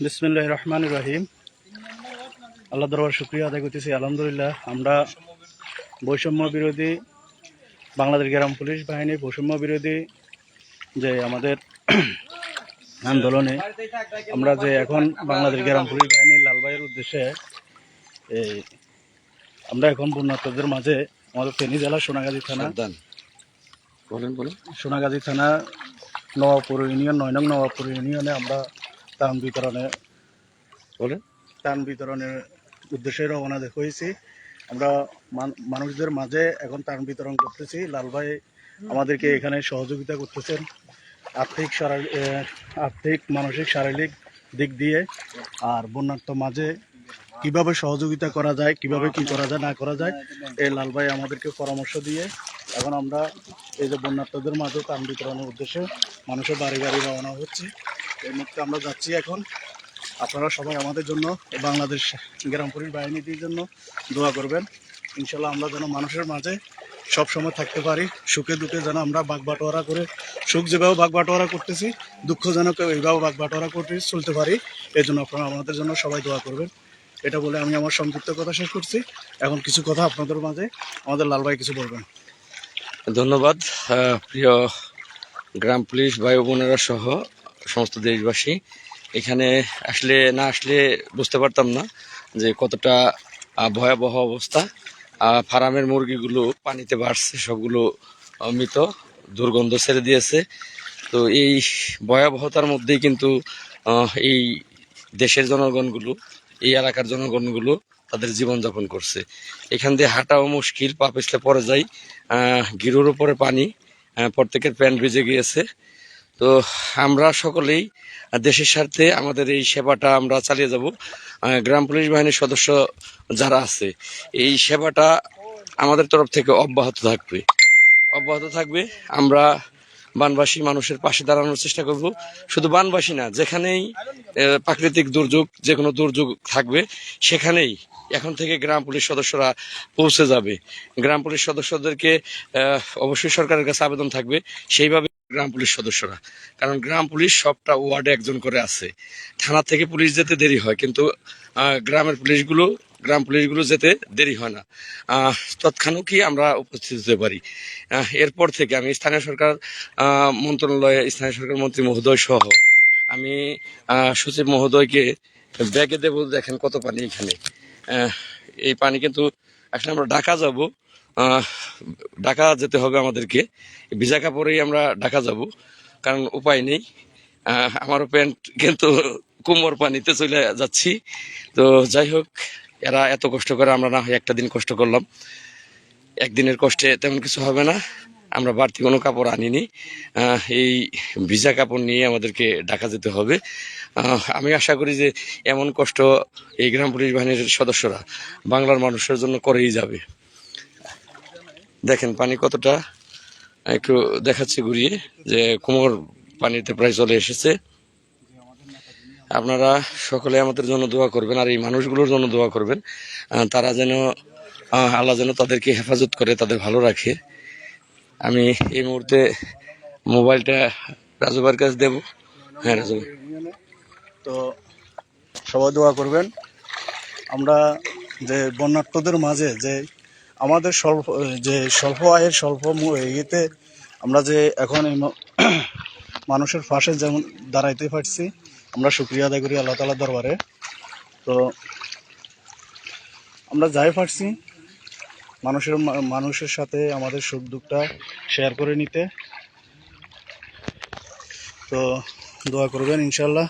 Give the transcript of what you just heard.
বিসমিল্লাহ রহমান রহিম। আল্লাহ দরবার শুক্রিয়া আদায় করতেছি। আলহামদুলিল্লাহ আমরা বৈষম্য বিরোধী বাংলাদেশ গ্রাম পুলিশ বাহিনী বৈষম্য বিরোধী যে আমাদের আন্দোলনে আমরা যে এখন বাংলাদেশ গ্রাম পুলিশ বাহিনী লালবাইয়ের উদ্দেশ্যে এই আমরা এখন বন্যার্থদের মাঝে আমাদের ফেনী জেলা সোনাগাজী থানা বলেন বলেন। সোনাগাজী থানা নবাবপুর ইউনিয়ন নয় নং নবাবপুর ইউনিয়নে আমরা ত্রাণ বিতরণে বলেন। ত্রাণ বিতরণের উদ্দেশ্যে রওনা দেখ- হয়েছি আমরা মানুষদের মাঝে এখন ত্রাণ বিতরণ করতেছি। লাল ভাই আমাদেরকে এখানে সহযোগিতা করতেছেন। আর্থিক আর্থিক মানসিক শারীরিক দিক দিয়ে আর বন্যার্থ মাঝে কীভাবে সহযোগিতা করা যায়, কীভাবে কি করা যায়, না করা যায়, এই লাল ভাই আমাদেরকে পরামর্শ দিয়ে এখন আমরা এই যে বন্যার্থদের মাঝে ত্রাণ বিতরণের উদ্দেশ্যে মানুষের বাড়ি বাড়ি রওনা হচ্ছে। এই মুহূর্তে আমরা যাচ্ছি এখন। আপনারা সবাই আমাদের জন্য, বাংলাদেশ গ্রাম পুলিশ বাহিনীটির জন্য দোয়া করবেন। ইনশাল্লাহ আমরা যেন মানুষের মাঝে সব সময় থাকতে পারি, সুখে দুঃখে যেন আমরা বাগ বাটোয়ারা করে, সুখ যেভাবে বাগ বাটোয়ারা করতেছি, দুঃখ যেন এইভাবে বাগ বাটোয়ারা করতে চলতে পারি এই জন্য আপনারা আমাদের জন্য সবাই দোয়া করবেন। এটা বলে আমি আমার সংক্ষিপ্ত কথা শেষ করছি। এখন কিছু কথা আপনাদের মাঝে। আমাদের লাল ভাই কিছু বলবেন। ধন্যবাদ। প্রিয় গ্রাম পুলিশ ভাই বোনেরা সহ সমস্ত দেশবাসী, এখানে আসলে না আসলে বুঝতে পারতাম না যে কতটা ভয়াবহ অবস্থা। ফার্মের মুরগিগুলো পানিতে বাড়ছে, সবগুলো মৃত দুর্গন্ধ ছেড়ে দিয়েছে। তো এই ভয়াবহতার মধ্যেই কিন্তু এই দেশের জনগণগুলো এই এলাকার জনগণগুলো তাদের জীবনযাপন করছে। এখান দিয়ে হাঁটাও মুশকিল পা পিছলে পরে আহ, গিরুর উপরে পানি প্রত্যেকের প্যান্ট ভিজে গিয়েছে। তো আমরা সকলেই দেশের স্বার্থে আমাদের এই সেবাটা আমরা চালিয়ে যাব। গ্রাম পুলিশ বাহিনীর সদস্য যারা আছে এই সেবাটা আমাদের তরফ থেকে অব্যাহত থাকবে। অব্যাহত থাকবে। আমরা বানবাসী মানুষের পাশে দাঁড়ানোর চেষ্টা করব। শুধু বানবাসী না, যেখানেই প্রাকৃতিক দুর্যোগ যে কোনো দুর্যোগ থাকবে, সেখানেই এখন থেকে গ্রাম পুলিশ সদস্যরা পৌঁছে যাবে। গ্রাম পুলিশ সদস্যদেরকে অবশ্যই সরকারের কাছে আবেদন থাকবে, সেইভাবে গ্রাম পুলিশ সদস্যরা। কারণ গ্রাম পুলিশ সবটা ওয়ার্ডে একজন করে আছে। থানা থেকে পুলিশ যেতে দেরি হয়, কিন্তু গ্রামের পুলিশগুলো গ্রাম পুলিশগুলো যেতে দেরি হয় না। আহ, তৎক্ষণাৎই আমরা উপস্থিত হতে পারি? এরপর থেকে আমি স্থানীয় সরকার মন্ত্রণালয়ে স্থানীয় সরকার মন্ত্রী মহোদয় সহ আমি সচিব মহোদয়কে ব্যাগে দেবো দেখেন কত পানি এখানে। এই পানি কিন্তু আসলে আমরা ঢাকা যাব ঢাকা যেতে হবে আমাদেরকে। ভিজা কাপড়েই আমরা ঢাকা যাব কারণ উপায় নেই। আমারও প্যান্ট কিন্তু কোমর পানিতে চলে যাচ্ছি। তো যাই হোক এরা এত কষ্ট করে, আমরা না হয় একটা দিন কষ্ট করলাম। একদিনের কষ্টে তেমন কিছু হবে না। আমরা বাড়তি কোনো কাপড় আনিনি। এই ভিজা কাপড় নিয়ে আমাদেরকে ঢাকা যেতে হবে। আমি আশা করি যে এমন কষ্ট এই গ্রাম পুলিশ বাহিনীর সদস্যরা বাংলার মানুষের জন্য করেই যাবে। দেখেন পানি কতটা, একটু দেখাচ্ছে ঘুরিয়ে যে কোমর পানিতে প্রায় চলে এসেছে। আপনারা সকলে আমাদের জন্য দোয়া করবেন আর এই মানুষগুলোর জন্য দোয়া করবেন। তারা যেন আল্লাহ যেন তাদেরকে হেফাজত করে, তাদের ভালো রাখে। আমি এই মুহূর্তে মোবাইলটা রাজুবার কাছে দেবো। হ্যাঁ রাজু তো সবাই দোয়া করবেন। আমরা যে বন্যার্থদের মাঝে যে আমাদের স্বল্প, যে স্বল্প আয়ের, স্বল্প ইয়েতে আমরা যে এখন মানুষের পাশে যেমন দাঁড়াইতে পারছি আমরা শুক্রিয়া আদায় করি আল্লাহ তালার দরবারে। তো আমরা যাই পারছি মানুষের মানুষের সাথে আমাদের সুখ দুঃখটা শেয়ার করে নিতে। তো দোয়া করবেন ইনশাল্লাহ